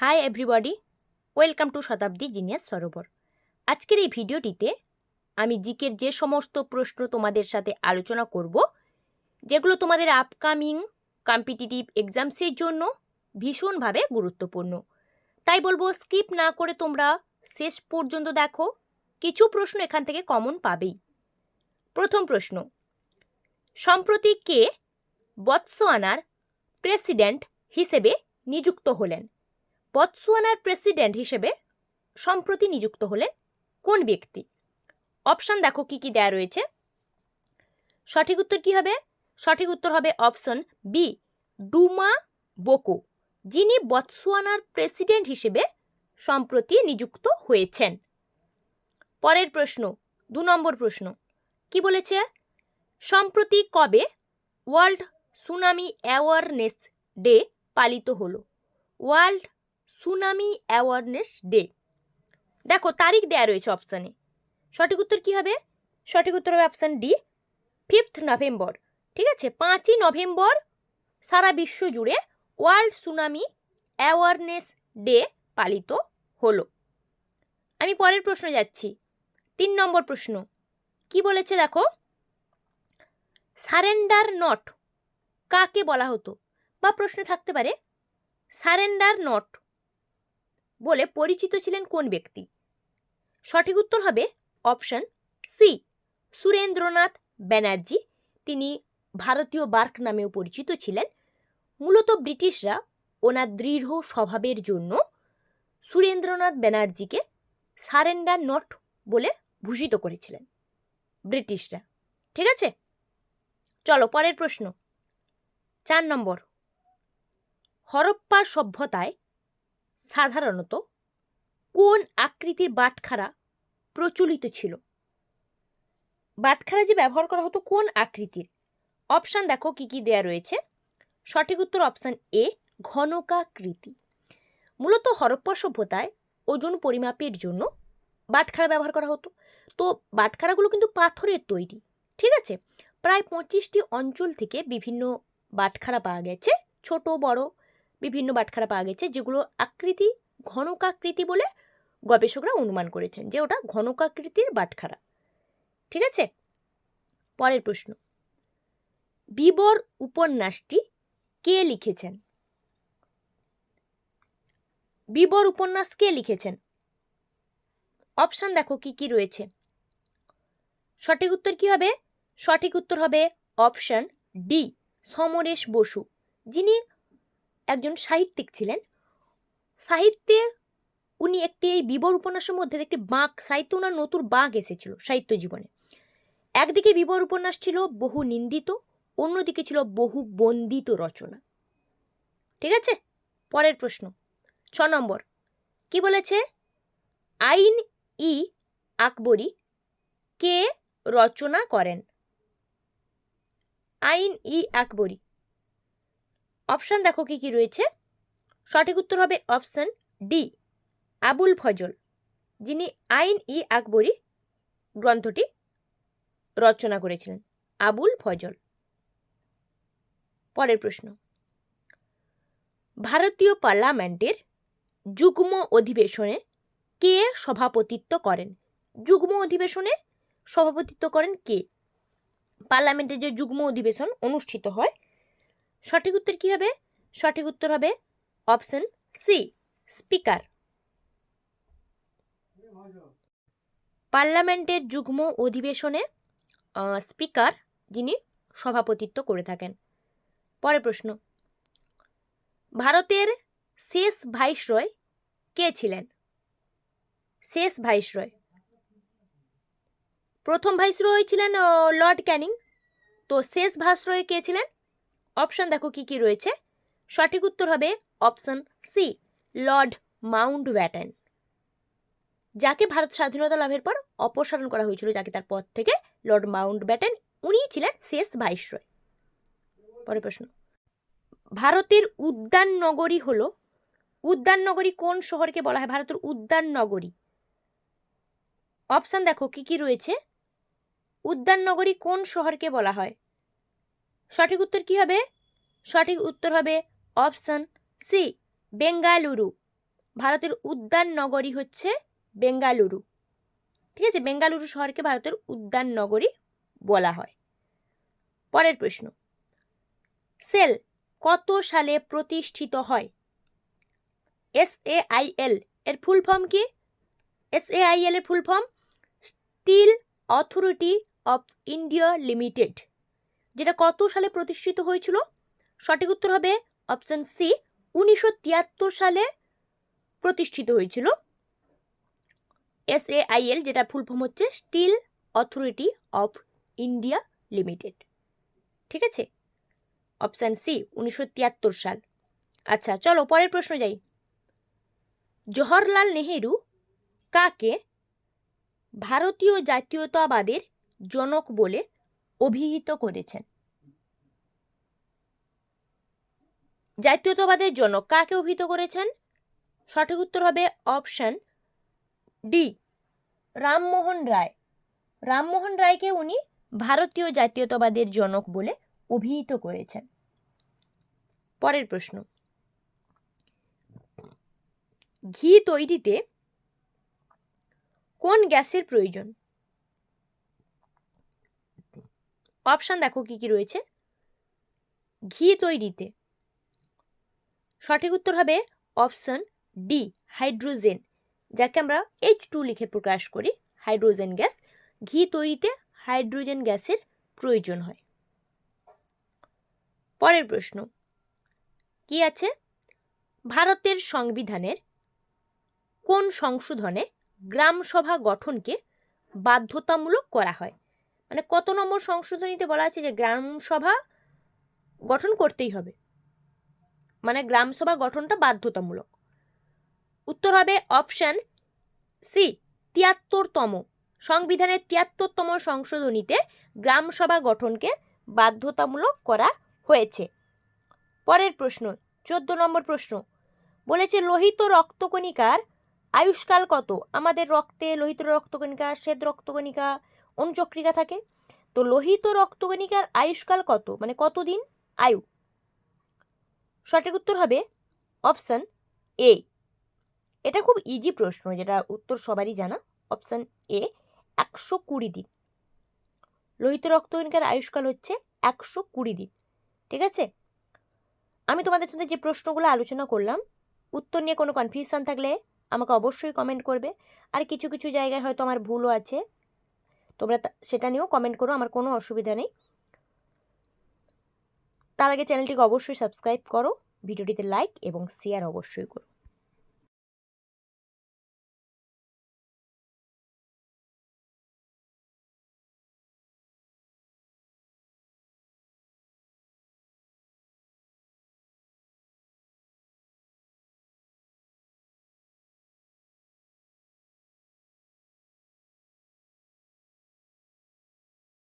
Hi everybody welcome to Shatabdi genius Sarobar আজকের এই ভিডিওটিতে আমি জিকের যে সমস্ত প্রশ্ন তোমাদের সাথে আলোচনা করব, যেগুলো তোমাদের আপকামিং কম্পিটিটিভ এক্সামসের জন্য ভীষণভাবে গুরুত্বপূর্ণ। তাই বলব স্কিপ না করে তোমরা শেষ পর্যন্ত দেখো, কিছু প্রশ্ন এখান থেকে কমন পাবেই। প্রথম প্রশ্ন, সম্প্রতি কে বৎসোয়ানার প্রেসিডেন্ট হিসেবে নিযুক্ত হলেন? বৎসুয়ানার প্রেসিডেন্ট হিসেবে সম্প্রতি নিযুক্ত হলেন কোন ব্যক্তি? অপশান দেখো কি কি দেয়া রয়েছে। সঠিক উত্তর কি হবে? সঠিক উত্তর হবে অপশন বি ডুমা বোকো যিনি বৎসুয়ানার প্রেসিডেন্ট হিসেবে সম্প্রতি নিযুক্ত হয়েছেন। পরের প্রশ্ন, দু নম্বর প্রশ্ন, কি বলেছে? সম্প্রতি কবে ওয়ার্ল্ড সুনামি অ্যাওয়ারনেস ডে পালিত হলো? World tsunami awareness day. দেখো, তারিখ দেয়া রয়েছে অপশানে সঠিক উত্তর কী হবে? সঠিক উত্তর হবে অপশান ডি ফিফথ নভেম্বর ঠিক আছে? পাঁচই নভেম্বর সারা বিশ্ব জুড়ে ওয়ার্ল্ড সুনামি অ্যাওয়ারনেস ডে পালিত হলো। আমি পরের প্রশ্ন যাচ্ছি। তিন নম্বর প্রশ্ন। কি বলেছে দেখো? সারেন্ডার নট কাকে বলা হতো? বা প্রশ্নে থাকতে পারে সারেন্ডার নট বলে পরিচিত ছিলেন কোন ব্যক্তি? সঠিক উত্তর হবে অপশন সি, সুরেন্দ্রনাথ ব্যানার্জি। তিনি ভারতীয় বার্ক নামেও পরিচিত ছিলেন। মূলত ব্রিটিশরা ওনার দৃঢ় স্বভাবের জন্য সুরেন্দ্রনাথ ব্যানার্জিকে সারেন্ডার নট বলে ভূষিত করেছিলেন ব্রিটিশরা। ঠিক আছে? চলো, পরের প্রশ্ন। চার নম্বর। হরপ্পা সভ্যতায় সাধারণত কোন আকৃতির বাটখারা প্রচলিত ছিল? বাটখারা যে ব্যবহার করা হতো কোন আকৃতির? অপশান দেখো কি কি দেয়া রয়েছে। সঠিক উত্তর অপশান এ, ঘনকাকৃতি। মূলত হরপ্পা সভ্যতায় ওজন পরিমাপের জন্য বাটখারা ব্যবহার করা হতো। তো বাটখারাগুলো কিন্তু পাথরের তৈরি, ঠিক আছে? প্রায় পঁচিশটি অঞ্চল থেকে বিভিন্ন বাটখারা পাওয়া গেছে, ছোট, বড় বিভিন্ন বাটখারা পাওয়া গেছে, যেগুলো আকৃতি, ঘনকাকৃতি বলে গবেষকরা অনুমান করেছেন যে ওটা ঘনকাকৃতির বাটখারা। ঠিক আছে? পরের প্রশ্ন। বিবর উপন্যাসটি কে লিখেছেন? বিবর উপন্যাস কে লিখেছেন? অপশান দেখো কি কি রয়েছে। সঠিক উত্তর কি হবে? সঠিক উত্তর হবে অপশান ডি, সমরেশ বসু। যিনি একজন সাহিত্যিক ছিলেন। সাহিত্যে উনি একটি এই বিবর উপন্যাসের মধ্যে একটি বাঁক, সাহিত্য ওনার নতুন বাঁক এসেছিল সাহিত্য জীবনে। একদিকে বিবর উপন্যাস ছিল বহু নিন্দিত, অন্যদিকে ছিল বহু বন্দিত রচনা। ঠিক আছে? পরের প্রশ্ন। ছ নম্বর। কি বলেছে? আইন ই আকবরী কে রচনা করেন? আইন ই আকবরী। অপশান দেখো কি কি রয়েছে। সঠিক উত্তর হবে অপশান ডি, আবুল ফজল, যিনি আইন ই আকবরী গ্রন্থটি রচনা করেছিলেন। আবুল ফজল। পরের প্রশ্ন। ভারতীয় পার্লামেন্টের যুগ্ম অধিবেশনে কে সভাপতিত্ব করেন? যুগ্ম অধিবেশনে সভাপতিত্ব করেন কে? পার্লামেন্টের যে যুগ্ম অধিবেশন অনুষ্ঠিত হয় সঠিক উত্তর কী হবে? সঠিক উত্তর হবে অপশন সি, স্পিকার। পার্লামেন্টের যুগ্ম অধিবেশনে স্পিকার যিনি সভাপতিত্ব করে থাকেন। পরের প্রশ্ন, ভারতের শেষ ভাইসরয় কে ছিলেন? শেষ ভাইসরয়। প্রথম ভাইসরয় ছিলেন লর্ড ক্যানিং। তো শেষ ভাইসরয় কে ছিলেন? অপশান দেখো কি কি রয়েছে। সঠিক উত্তর হবে option C Lord Mountbatten যাকে ভারত স্বাধীনতা লাভের পর অপসারণ করা হয়েছিল, যাকে তার পদ থেকে লর্ড মাউন্ট ব্যাটেন উনিই ছিলেন শেষ ভাইসরয়। পরের প্রশ্ন। ভারতের উদ্যান নগরী হল উদ্যান নগরী কোন শহরকে বলা হয়? ভারতের উদ্যান নগরী অপশান দেখো কি কি রয়েছে। উদ্যান নগরী কোন শহরকে বলা হয়? সঠিক উত্তর কি হবে? সঠিক উত্তর হবে অপশান সি, বেঙ্গালুরু। ভারতের উদ্যান নগরী হচ্ছে বেঙ্গালুরু। ঠিক আছে? বেঙ্গালুরু শহরকে ভারতের উদ্যান নগরী বলা হয়। পরের প্রশ্ন। সেল কত সালে প্রতিষ্ঠিত হয়? এস এ আই এল এর ফুল ফর্ম কি? এস এ আই এল এর full form steel authority of India limited. যেটা কত সালে প্রতিষ্ঠিত হয়েছিল? সঠিক উত্তর হবে অপশন সি, উনিশশো তিয়াত্তর সালে প্রতিষ্ঠিত হয়েছিল। এস এ আই এল যেটা ফুল ফর্ম হচ্ছে steel authority of India limited ঠিক আছে? অপশান সি, উনিশশো তিয়াত্তর সাল। আচ্ছা চলো পরের প্রশ্ন যাই। জওহরলাল নেহেরু কাকে ভারতীয় জাতীয়তাবাদের জনক বলে অভিহিত করেছেন। জাতীয়তাবাদের জনক কাকে অভিহিত করেছেন? সঠিক উত্তর হবে অপশন ডি, রামমোহন রায়। রামমোহন রায়কে উনি ভারতীয় জাতীয়তাবাদের জনক বলে অভিহিত করেছেন। পরের প্রশ্ন। ঘি তৈরিতে কোন গ্যাসের প্রয়োজন? অপশান দেখো কি কি রয়েছে। ঘি তৈরিতে। সঠিক উত্তর হবে অপশন ডি হাইড্রোজেন যাকে আমরা এইচ টু লিখে প্রকাশ করি হাইড্রোজেন গ্যাস ঘি তৈরিতে হাইড্রোজেন গ্যাসের প্রয়োজন হয়। পরের প্রশ্ন, কি আছে? ভারতের সংবিধানের কোন সংশোধনে গ্রাম সভা গঠনকে বাধ্যতামূলক করা হয়? মানে কত নম্বর সংশোধনীতে বলা আছে যে গ্রাম সভা গঠন করতেই হবে। মানে গ্রাম সভা গঠনটা বাধ্যতামূলক। উত্তর হবে অপশন সি, তিয়াত্তরতম। সংবিধানের তিয়াত্তরতম সংশোধনীতে গ্রাম সভা গঠনকে বাধ্যতামূলক করা হয়েছে। পরের প্রশ্ন, চোদ্দ নম্বর প্রশ্ন। বলেছে লোহিত রক্তকণিকার আয়ুষ্কাল কত? আমাদের রক্তে লোহিত রক্তকণিকা, শ্বেত রক্তকণিকা অনুচক্রিকা থাকে। তো লোহিত রক্তকণিকার আয়ুষ্কাল কত? মানে কতদিন? আয়ু। সঠিক উত্তর হবে অপশান এ। এটা খুব ইজি প্রশ্ন, যেটা উত্তর সবারই জানা। অপশান এ, একশো কুড়ি দিন। লোহিত রক্তকণিকার আয়ুষ্কাল হচ্ছে একশো কুড়ি দিন। ঠিক আছে? আমি তোমাদের সাথে যে প্রশ্নগুলো আলোচনা করলাম, উত্তর নিয়ে কোনো কনফিউশন থাকলে আমাকে অবশ্যই কমেন্ট করবে। আর কিছু কিছু জায়গায় হয়তো আমার ভুলও আছে। তোমরা সেটা নিয়েও কমেন্ট করো, আমার কোনো অসুবিধা নেই। তার আগে চ্যানেলটিকে অবশ্যই সাবস্ক্রাইব করো, ভিডিওটিতে লাইক এবং শেয়ার অবশ্যই করো।